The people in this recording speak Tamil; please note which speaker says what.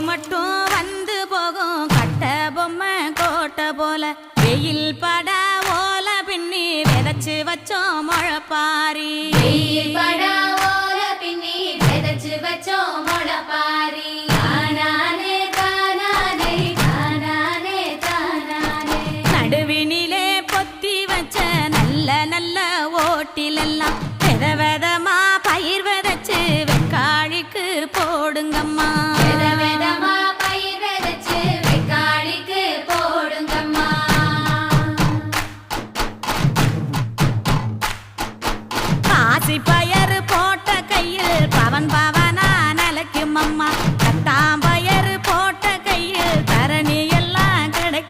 Speaker 1: மட்டும் வந்து போகும். கட்ட பொம்மை கோட்டை போல. வெயில் பட ஓல பின்னி விதைச்சு வச்சோம் முழப்பாரி வெயில்
Speaker 2: பட ஓல பின்னி விதைச்சு வச்சோம் முழப்பாரி
Speaker 1: நடுவினிலே பொத்தி வச்ச நல்ல நல்ல ஓட்டிலெல்லாம். வித விதமா பயிர் விதைச்சு வெக்காளிக்கு போடுங்கம்மா. அரிசி பயறு போட்ட கையில் பவன் பவனா நிலைக்கும் அம்மா கட்டாம்